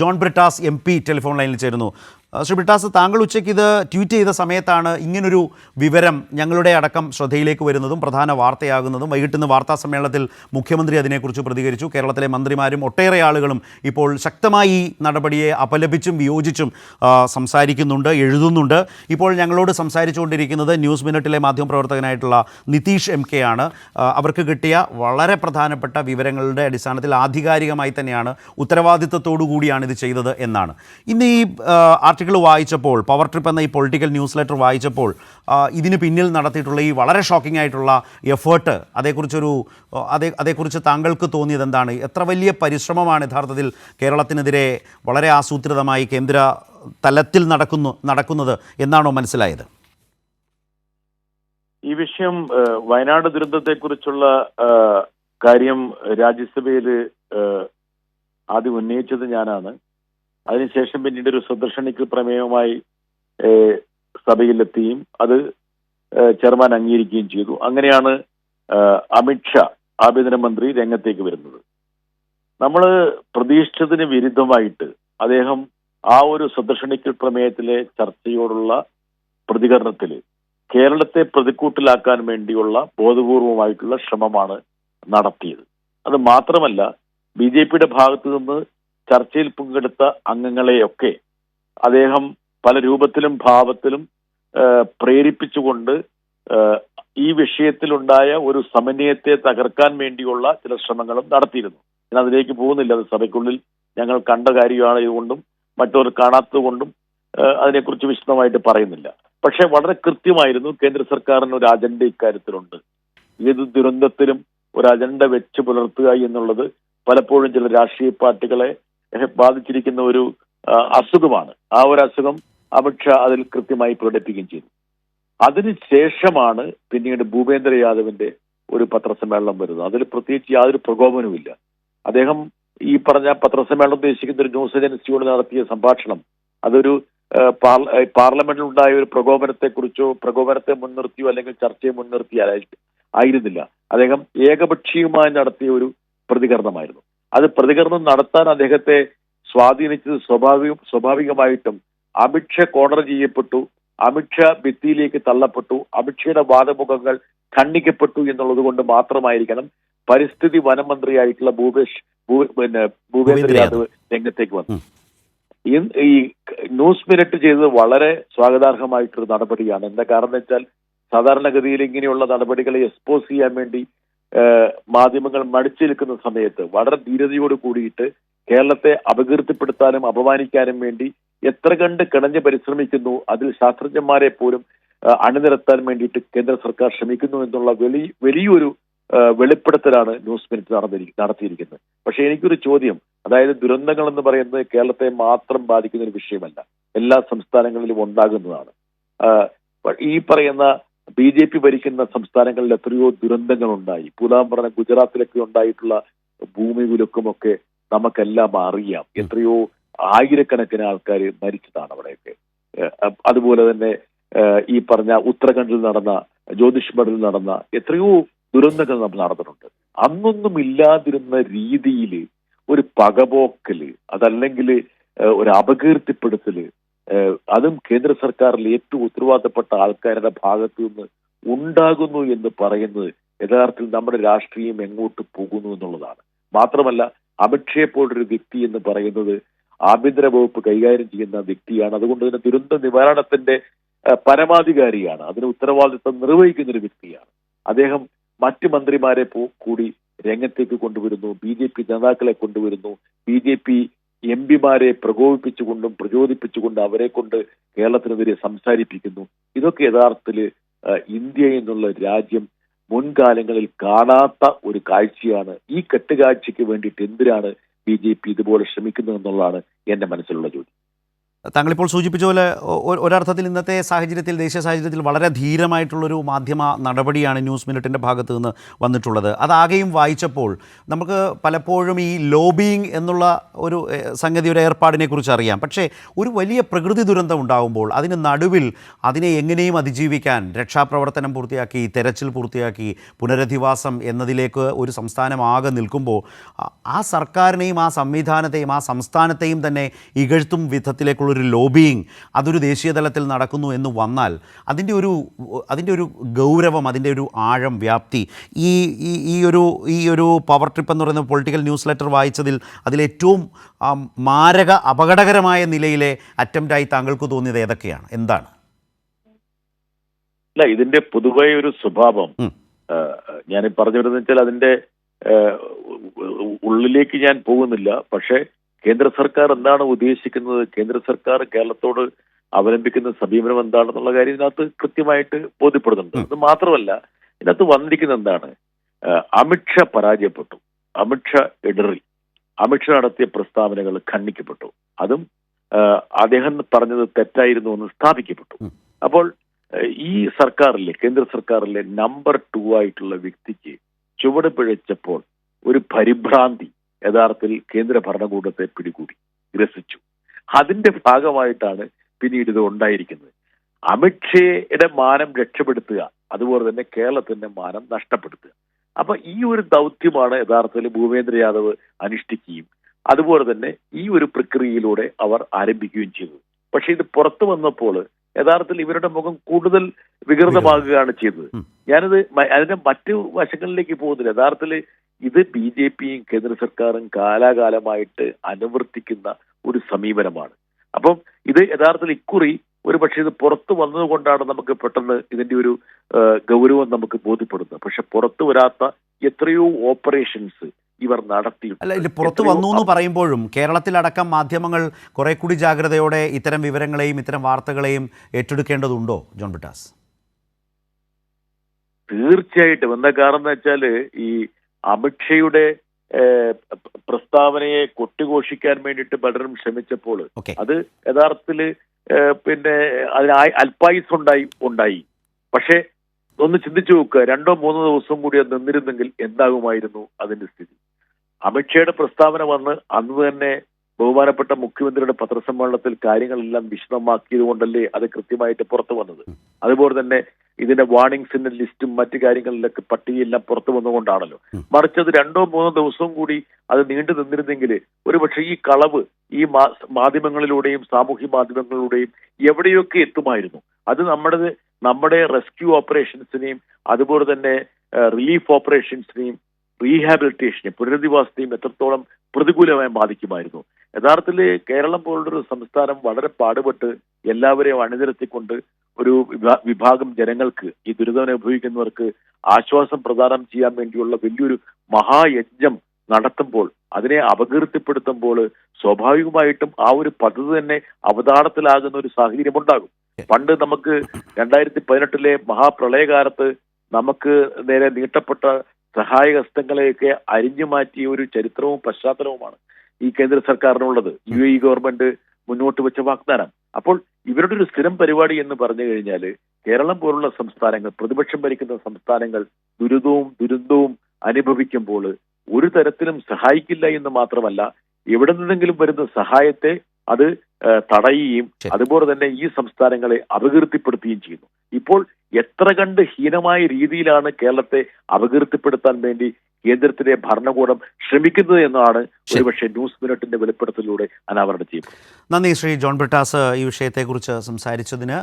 John Brittas M P telephone ലൈനിൽ ചേരുന്നു. ശ്രീ ബ്രിട്ടാസ് താങ്കൾ ഉച്ചയ്ക്ക് ഇത് ട്വീറ്റ് ചെയ്ത സമയത്താണ് ഇങ്ങനൊരു വിവരം ഞങ്ങളുടെ അടക്കം ശ്രദ്ധയിലേക്ക് വരുന്നതും പ്രധാന വാർത്തയാകുന്നതും. വൈകിട്ട് ഇന്ന് വാർത്താ സമ്മേളനത്തിൽ മുഖ്യമന്ത്രി അതിനെക്കുറിച്ച് പ്രതികരിച്ചു. കേരളത്തിലെ മന്ത്രിമാരും ഒട്ടേറെ ആളുകളും ഇപ്പോൾ ശക്തമായി നടപടിയെ അപലപിച്ചും വിയോജിച്ചും സംസാരിക്കുന്നുണ്ട് എഴുതുന്നുണ്ട്. ഇപ്പോൾ ഞങ്ങളോട് സംസാരിച്ചുകൊണ്ടിരിക്കുന്നത് ന്യൂസ് മിനിറ്റിലെ മാധ്യമപ്രവർത്തകനായിട്ടുള്ള നിതീഷ് എം കെ ആണ്. അവർക്ക് കിട്ടിയ വളരെ പ്രധാനപ്പെട്ട വിവരങ്ങളുടെ അടിസ്ഥാനത്തിൽ ആധികാരികമായി തന്നെയാണ് ഉത്തരവാദിത്തത്തോടു കൂടിയാണ് ഇത് ചെയ്തത് എന്നാണ്. ഇന്ന് ഈ ആർട്ടിക്കിൾ വായിച്ചപ്പോൾ പവർ ട്രിപ്പ് എന്ന ഈ പൊളിറ്റിക്കൽ ന്യൂസ് ലെറ്റർ വായിച്ചപ്പോൾ ഇതിന് പിന്നിൽ നടത്തിയിട്ടുള്ള ഈ വളരെ ഷോക്കിംഗ് ആയിട്ടുള്ള എഫേർട്ട് അതേക്കുറിച്ചൊരു അതേ അതേക്കുറിച്ച് താങ്കൾക്ക് തോന്നിയത് എന്താണ്? എത്ര വലിയ പരിശ്രമമാണ് യഥാർത്ഥത്തിൽ കേരളത്തിനെതിരെ വളരെ ആസൂത്രിതമായി കേന്ദ്ര തലത്തിൽ നടക്കുന്നു നടക്കുന്നത് എന്നാണോ മനസ്സിലായത്? ഈ വിഷയം വയനാട് ദുരന്തത്തെക്കുറിച്ചുള്ള കാര്യം രാജ്യസഭയിൽ ആദ്യം ഉന്നയിച്ചത് ഞാനാണ്. അതിനുശേഷം പിന്നീട് ഒരു സുദർശനിക്ക് പ്രമേയവുമായി സഭയിലെത്തുകയും അത് ചെയർമാൻ അംഗീകരിക്കുകയും ചെയ്തു. അങ്ങനെയാണ് അമിത്ഷാ ആഭ്യന്തര മന്ത്രി രംഗത്തേക്ക് വരുന്നത്. നമ്മൾ പ്രതീക്ഷിച്ചതിന് വിരുദ്ധമായിട്ട് അദ്ദേഹം ആ ഒരു സന്ദർശനിക്കൽ പ്രമേയത്തിലെ ചർച്ചയോടുള്ള പ്രതികരണത്തിൽ കേരളത്തെ പ്രതിക്കൂട്ടിലാക്കാൻ വേണ്ടിയുള്ള ബോധപൂർവമായിട്ടുള്ള ശ്രമമാണ് നടത്തിയത്. അത് മാത്രമല്ല ബി ജെ പിയുടെ ഭാഗത്തു നിന്ന് ചർച്ചയിൽ പങ്കെടുത്ത അംഗങ്ങളെയൊക്കെ അദ്ദേഹം പല രൂപത്തിലും ഭാവത്തിലും പ്രേരിപ്പിച്ചുകൊണ്ട് ഈ വിഷയത്തിലുണ്ടായ ഒരു സമന്വയത്തെ തകർക്കാൻ വേണ്ടിയുള്ള ചില ശ്രമങ്ങളും നടത്തിയിരുന്നു. ഞാൻ അതിലേക്ക് പോകുന്നില്ല. അത് സഭയ്ക്കുള്ളിൽ ഞങ്ങൾ കണ്ട കാര്യമാണ് ഇതുകൊണ്ടും മറ്റവർ കാണാത്തത് കൊണ്ടും അതിനെക്കുറിച്ച് വിശദമായിട്ട് പറയുന്നില്ല. പക്ഷെ വളരെ കൃത്യമായിരുന്നു കേന്ദ്ര സർക്കാരിന് ഒരു അജണ്ട ഇക്കാര്യത്തിലുണ്ട്. ഏത് ദുരന്തത്തിലും ഒരു അജണ്ട വെച്ച് പുലർത്തുക എന്നുള്ളത് പലപ്പോഴും ചില രാഷ്ട്രീയ പാർട്ടികളെ ബാധിച്ചിരിക്കുന്ന ഒരു അസുഖമാണ്. ആ ഒരു അസുഖം അമിത്ഷാ അതിൽ കൃത്യമായി പ്രകടിപ്പിക്കുകയും ചെയ്തു. അതിനുശേഷമാണ് പിന്നീട് ഭൂപേന്ദ്ര യാദവിന്റെ ഒരു പത്രസമ്മേളനം വരുന്നത്. അതിൽ പ്രത്യേകിച്ച് യാതൊരു പ്രകോപനവുമില്ല. അദ്ദേഹം ഈ പറഞ്ഞ പത്രസമ്മേളനം ഉദ്ദേശിക്കുന്ന ഒരു ന്യൂസ് ഏജൻസിയോട് നടത്തിയ സംഭാഷണം അതൊരു പാർലമെന്റിൽ ഉണ്ടായ ഒരു പ്രകോപനത്തെ കുറിച്ചോ പ്രകോപനത്തെ മുൻനിർത്തിയോ അല്ലെങ്കിൽ ചർച്ചയെ മുൻനിർത്തിയോ ആയിരുന്നില്ല. അദ്ദേഹം ഏകപക്ഷീയമായി നടത്തിയ ഒരു പ്രതികരണമായിരുന്നു. അത് പ്രതികരണം നടത്താൻ അദ്ദേഹത്തെ സ്വാധീനിച്ചത് സ്വാഭാവിക സ്വാഭാവികമായിട്ടും അമിത്ഷാ കോർണർ ചെയ്യപ്പെട്ടു അമിത്ഷാ ഭിത്തിയിലേക്ക് തള്ളപ്പെട്ടു അമിത്ഷയുടെ വാദമുഖങ്ങൾ ഖണ്ഡിക്കപ്പെട്ടു എന്നുള്ളത് കൊണ്ട് മാത്രമായിരിക്കണം പരിസ്ഥിതി വനം മന്ത്രിയായിട്ടുള്ള ഭൂപേഷ് ഭൂ- പിന്നെ ഭൂപേന്ദ്ര യാദവ്. രംഗത്തേക്ക് വന്നു. ഈ- ന്യൂസ് മിനിറ്റ് ചെയ്തത് വളരെ സ്വാഗതാർഹമായിട്ടൊരു നടപടിയാണ്. എന്താ കാരണം വെച്ചാൽ സാധാരണഗതിയിൽ ഇങ്ങനെയുള്ള നടപടികളെ എക്സ്പോസ് ചെയ്യാൻ വേണ്ടി മാധ്യമങ്ങൾ മടിച്ചു നിൽക്കുന്ന സമയത്ത് വളരെ ധീരതയോട് കൂടിയിട്ട് കേരളത്തെ അപകീർത്തിപ്പെടുത്താനും അപമാനിക്കാനും വേണ്ടി എത്ര കണ്ട് കിണഞ്ഞ് പരിശ്രമിക്കുന്നു അതിൽ ശാസ്ത്രജ്ഞന്മാരെ പോലും അണിനിരത്താൻ വേണ്ടിയിട്ട് കേന്ദ്ര സർക്കാർ ശ്രമിക്കുന്നു എന്നുള്ള വലിയ വലിയൊരു വെളിപ്പെടുത്തലാണ് ന്യൂസ് മിനിറ്റ് നടത്തിയിരിക്കുന്നത്. പക്ഷെ എനിക്കൊരു ചോദ്യം അതായത് ദുരന്തങ്ങൾ എന്ന് പറയുന്നത് കേരളത്തെ മാത്രം ബാധിക്കുന്ന ഒരു വിഷയമല്ല എല്ലാ സംസ്ഥാനങ്ങളിലും ഉണ്ടാകുന്നതാണ്. ഈ പറയുന്ന ബി ജെ പി ഭരിക്കുന്ന സംസ്ഥാനങ്ങളിൽ എത്രയോ ദുരന്തങ്ങൾ ഉണ്ടായി പുതാം പറഞ്ഞ ഗുജറാത്തിലൊക്കെ ഉണ്ടായിട്ടുള്ള ഭൂമി വിലക്കുമൊക്കെ നമുക്കെല്ലാം അറിയാം. എത്രയോ ആയിരക്കണക്കിന് ആൾക്കാർ മരിച്ചതാണ് അവിടെയൊക്കെ. അതുപോലെ തന്നെ ഈ പറഞ്ഞ ഉത്തരാഖണ്ഡിൽ നടന്ന ജ്യോതിഷ്മഠിൽ നടന്ന എത്രയോ ദുരന്തങ്ങൾ നമ്മൾ നടന്നിട്ടുണ്ട്. അന്നൊന്നും ഇല്ലാതിരുന്ന രീതിയിൽ ഒരു പകപോക്കൽ അതല്ലെങ്കിൽ ഒരു അപകീർത്തിപ്പെടുത്തൽ അതും കേന്ദ്ര സർക്കാരിൽ ഏറ്റവും ഉത്തരവാദപ്പെട്ട ആൾക്കാരുടെ ഭാഗത്തു നിന്ന് ഉണ്ടാകുന്നു എന്ന് പറയുന്നത് യഥാർത്ഥത്തിൽ നമ്മുടെ രാഷ്ട്രീയം എങ്ങോട്ട് പോകുന്നു എന്നുള്ളതാണ്. മാത്രമല്ല അമിത്ഷയെ പോലൊരു വ്യക്തി എന്ന് പറയുന്നത് ആഭ്യന്തര വകുപ്പ് കൈകാര്യം ചെയ്യുന്ന വ്യക്തിയാണ്. അതുകൊണ്ട് തന്നെ ദുരന്ത നിവാരണത്തിന്റെ പരമാധികാരിയാണ്. അതിന് ഉത്തരവാദിത്തം നിർവഹിക്കുന്ന ഒരു വ്യക്തിയാണ്. അദ്ദേഹം മറ്റ് മന്ത്രിമാരെ കൂടി രംഗത്തേക്ക് കൊണ്ടുവരുന്നു. ബി ജെ പി നേതാക്കളെ കൊണ്ടുവരുന്നു. ബി ജെ പി എം പിമാരെ പ്രകോപിപ്പിച്ചുകൊണ്ടും പ്രചോദിപ്പിച്ചുകൊണ്ട് അവരെ കൊണ്ട് കേരളത്തിനെതിരെ സംസാരിപ്പിക്കുന്നു. ഇതൊക്കെ യഥാർത്ഥത്തിൽ ഇന്ത്യ എന്നുള്ള രാജ്യം മുൻകാലങ്ങളിൽ കാണാത്ത ഒരു കാഴ്ചയാണ്. ഈ കെട്ടുകാഴ്ചയ്ക്ക് വേണ്ടിയിട്ട് എന്തിനാണ് ബി ജെ പി ഇതുപോലെ ശ്രമിക്കുന്നത് എന്നുള്ളതാണ് എന്റെ മനസ്സിലുള്ള ചോദ്യം. താങ്കളിപ്പോൾ സൂചിപ്പിച്ച പോലെ ഒരർത്ഥത്തിൽ ഇന്നത്തെ സാഹചര്യത്തിൽ ദേശീയ സാഹചര്യത്തിൽ വളരെ ധീരമായിട്ടുള്ളൊരു മാധ്യമ നടപടിയാണ് ന്യൂസ് മിനിറ്റിന്റെ ഭാഗത്തു നിന്ന് വന്നിട്ടുള്ളത്. അതാകെയും വായിച്ചപ്പോൾ നമുക്ക് പലപ്പോഴും ഈ ലോബിയിങ് എന്നുള്ള ഒരു സംഗതി ഒരു ഏർപ്പാടിനെ കുറിച്ച് അറിയാം. പക്ഷേ ഒരു വലിയ പ്രകൃതി ദുരന്തം ഉണ്ടാകുമ്പോൾ അതിന് നടുവിൽ അതിനെ എങ്ങനെയും അതിജീവിക്കാൻ രക്ഷാപ്രവർത്തനം പൂർത്തിയാക്കി തെരച്ചിൽ പൂർത്തിയാക്കി പുനരധിവാസം എന്നതിലേക്ക് ഒരു സംസ്ഥാനമാകെ നിൽക്കുമ്പോൾ ആ- സർക്കാരിനെയും ആ സംവിധാനത്തെയും ആ സംസ്ഥാനത്തെയും തന്നെ ഇകഴ്ത്തും വിധത്തിലേക്കുള്ളൊരു ലോബിയിങ് അതൊരു ദേശീയ തലത്തിൽ നടക്കുന്നു എന്ന് വന്നാൽ അതിന്റെ ഒരു അതിന്റെ ഒരു ഗൗരവം അതിന്റെ ഒരു ആഴം വ്യാപ്തി ഈ ഈ ഒരു ഈ ഒരു പവർ ട്രിപ്പ് എന്ന് പറയുന്ന പൊളിറ്റിക്കൽ ന്യൂസ് ലെറ്റർ വായിച്ചതിൽ അതിലേറ്റവും മാരക അപകടകരമായ നിലയിലെ അറ്റംപ്റ്റായി താങ്കൾക്ക് തോന്നിയത് ഏതൊക്കെയാണ്? എന്താണ്? അല്ല ഇതിന്റെ പൊതുവായ ഒരു സ്വഭാവം ഞാൻ പറഞ്ഞു വരുന്നത് വെച്ചാൽ അതിന്റെ ഉള്ളിലേക്ക് ഞാൻ പോകുന്നില്ല. പക്ഷേ കേന്ദ്ര സർക്കാർ എന്താണ് ഉദ്ദേശിക്കുന്നത്? കേന്ദ്ര സർക്കാർ കേരളത്തോട് അവലംബിക്കുന്ന സമീപനം എന്താണെന്നുള്ള കാര്യം ഇതിനകത്ത് കൃത്യമായിട്ട് ബോധ്യപ്പെടുന്നുണ്ട്. അത് മാത്രമല്ല ഇതിനകത്ത് വന്നിരിക്കുന്ന എന്താണ്? അമിത്ഷാ പരാജയപ്പെട്ടു. അമിത്ഷാ ഇടറി അമിത്ഷാ നടത്തിയ പ്രസ്താവനകൾ ഖണ്ഡിക്കപ്പെട്ടു. അതും അദ്ദേഹം പറഞ്ഞത് തെറ്റായിരുന്നു എന്ന് സ്ഥാപിക്കപ്പെട്ടു. അപ്പോൾ ഈ സർക്കാരിലെ കേന്ദ്ര സർക്കാരിലെ നമ്പർ ടു ആയിട്ടുള്ള വ്യക്തിക്ക് ചുവട് പിഴച്ചപ്പോൾ ഒരു പരിഭ്രാന്തി യഥാർത്ഥത്തിൽ കേന്ദ്ര ഭരണകൂടത്തെ പിടികൂടി ഗ്രസിച്ചു അതിന്റെ ഭാഗമായിട്ടാണ് പിന്നീട് ഇത് ഉണ്ടായിരിക്കുന്നത്. അമിത്ഷയുടെ മാനം രക്ഷപ്പെടുത്തുക അതുപോലെ തന്നെ കേരളത്തിന്റെ മാനം നഷ്ടപ്പെടുത്തുക. അപ്പൊ ഈ ഒരു ദൗത്യമാണ് യഥാർത്ഥത്തിൽ ഭൂപേന്ദ്ര യാദവ് അനുഷ്ഠിക്കുകയും അതുപോലെ തന്നെ ഈ ഒരു പ്രക്രിയയിലൂടെ അവർ ആരംഭിക്കുകയും ചെയ്തു. പക്ഷെ ഇത് പുറത്തു വന്നപ്പോൾ യഥാർത്ഥത്തിൽ ഇവരുടെ മുഖം കൂടുതൽ വികൃതമാകുകയാണ് ചെയ്തത്. ഞാനത് അതിന്റെ മറ്റു വശങ്ങളിലേക്ക് പോകുന്നില്ല. യഥാർത്ഥത്തിൽ ഇത് ബി ജെ പിയും കേന്ദ്ര സർക്കാരും കാലാകാലമായിട്ട് അനുവർത്തിക്കുന്ന ഒരു സമീപനമാണ്. അപ്പം ഇത് യഥാർത്ഥത്തിൽ ഇക്കുറി ഒരു പക്ഷേ ഇത് പുറത്തു വന്നതുകൊണ്ടാണ് നമുക്ക് പെട്ടെന്ന് ഇതിന്റെ ഒരു ഗൗരവം നമുക്ക് ബോധ്യപ്പെടുന്നത്. പക്ഷെ പുറത്തു വരാത്ത എത്രയോ ഓപ്പറേഷൻസ് ഇവർ നടത്തി അല്ല ഇത് പുറത്തു വന്നു എന്ന് പറയുമ്പോഴും കേരളത്തിലടക്കം മാധ്യമങ്ങൾ കുറെ കൂടി ജാഗ്രതയോടെ ഇത്തരം വിവരങ്ങളെയും ഇത്തരം വാർത്തകളെയും ഏറ്റെടുക്കേണ്ടതുണ്ടോ ജോൺ ബിട്ടാസ് തീർച്ചയായിട്ടും. എന്താ കാരണം എന്ന് വെച്ചാൽ ഈ അമിത്ഷയുടെ പ്രസ്താവനയെ കൊട്ടിഘോഷിക്കാൻ വേണ്ടിയിട്ട് പലരും ശ്രമിച്ചപ്പോൾ അത് യഥാർത്ഥത്തിൽ പിന്നെ അതിന് അൽപായുസ് ഉണ്ടായി ഉണ്ടായി. പക്ഷെ ഒന്ന് ചിന്തിച്ചു നോക്കുക. രണ്ടോ മൂന്നോ ദിവസം കൂടി അത് നിന്നിരുന്നെങ്കിൽ എന്താകുമായിരുന്നു അതിന്റെ സ്ഥിതി? അമിത്ഷയുടെ പ്രസ്താവന വന്ന് അന്ന് തന്നെ ബഹുമാനപ്പെട്ട മുഖ്യമന്ത്രിയുടെ പത്രസമ്മേളനത്തിൽ കാര്യങ്ങളെല്ലാം വിശദമാക്കിയത് കൊണ്ടല്ലേ അത് കൃത്യമായിട്ട് പുറത്തു വന്നത്? അതുപോലെ തന്നെ ഇതിന്റെ വാർണിംഗ്സിന്റെ ലിസ്റ്റും മറ്റു കാര്യങ്ങളിലൊക്കെ പട്ടികയെല്ലാം പുറത്തു വന്നുകൊണ്ടാണല്ലോ. മറിച്ച് അത് രണ്ടോ മൂന്നോ ദിവസവും കൂടി അത് നീണ്ടു നിന്നിരുന്നെങ്കിൽ ഒരുപക്ഷെ ഈ കളവ് ഈ മാധ്യമങ്ങളിലൂടെയും സാമൂഹ്യ മാധ്യമങ്ങളിലൂടെയും എവിടെയൊക്കെ എത്തുമായിരുന്നു. അത് നമ്മുടെ നമ്മുടെ റെസ്ക്യൂ ഓപ്പറേഷൻസിനെയും അതുപോലെ തന്നെ റിലീഫ് ഓപ്പറേഷൻസിനെയും റീഹാബിലിറ്റേഷനെയും പുനരധിവാസത്തെയും എത്രത്തോളം പ്രതികൂലമായി ബാധിക്കുമായിരുന്നു. യഥാർത്ഥത്തിൽ കേരളം പോലുള്ളൊരു സംസ്ഥാനം വളരെ പാടുപെട്ട് എല്ലാവരെയും അണിനിരത്തിക്കൊണ്ട് ഒരു വിഭാ- വിഭാഗം ജനങ്ങൾക്ക് ഈ ദുരിതം അനുഭവിക്കുന്നവർക്ക് ആശ്വാസം പ്രദാനം ചെയ്യാൻ വേണ്ടിയുള്ള വലിയൊരു മഹായജ്ഞം നടത്തുമ്പോൾ അതിനെ അപകീർത്തിപ്പെടുത്തുമ്പോൾ സ്വാഭാവികമായിട്ടും ആ ഒരു പദ്ധതി തന്നെ അവതാളത്തിലാകുന്ന ഒരു സാഹചര്യം ഉണ്ടാകും. പണ്ട് നമുക്ക് രണ്ടായിരത്തി പതിനെട്ടിലെ മഹാപ്രളയകാലത്ത് നമുക്ക് നേരെ നീട്ടപ്പെട്ട സഹായഹസ്തങ്ങളെയൊക്കെ അരിഞ്ഞു മാറ്റിയ ഒരു ചരിത്രവും പശ്ചാത്തലവുമാണ്. ഈ കേന്ദ്ര സർക്കാരിനുള്ളത്. യു എ ഗവൺമെന്റ് മുന്നോട്ട് വെച്ച വാഗ്ദാനം. അപ്പോൾ ഇവരുടെ ഒരു സ്ഥിരം പരിപാടി എന്ന് പറഞ്ഞു കഴിഞ്ഞാൽ കേരളം പോലുള്ള സംസ്ഥാനങ്ങൾ പ്രതിപക്ഷം ഭരിക്കുന്ന സംസ്ഥാനങ്ങൾ ദുരിതവും ദുരന്തവും അനുഭവിക്കുമ്പോൾ ഒരു തരത്തിലും സഹായിക്കില്ല എന്ന് മാത്രമല്ല എവിടെ നിന്നെങ്കിലും വരുന്ന സഹായത്തെ അത് തടയുകയും അതുപോലെ തന്നെ ഈ സംസ്ഥാനങ്ങളെ അപകീർത്തിപ്പെടുത്തുകയും ചെയ്യുന്നു. ഇപ്പോൾ എത്ര കണ്ട് ഹീനമായ രീതിയിലാണ് കേരളത്തെ അപകീർത്തിപ്പെടുത്താൻ വേണ്ടി കേന്ദ്രത്തിലെ ഭരണകൂടം ശ്രമിക്കുന്നത് എന്നാണ്. ഒരുപക്ഷെ ന്യൂസ് മിനിറ്റിന്റെ വെളിപ്പെടുത്തലിലൂടെ അനാവരണം ചെയ്യപ്പെടുന്നത് നന്ദി ശ്രീ ജോൺ ബ്രിട്ടാസ് ഈ വിഷയത്തെക്കുറിച്ച് സംസാരിച്ചതിന്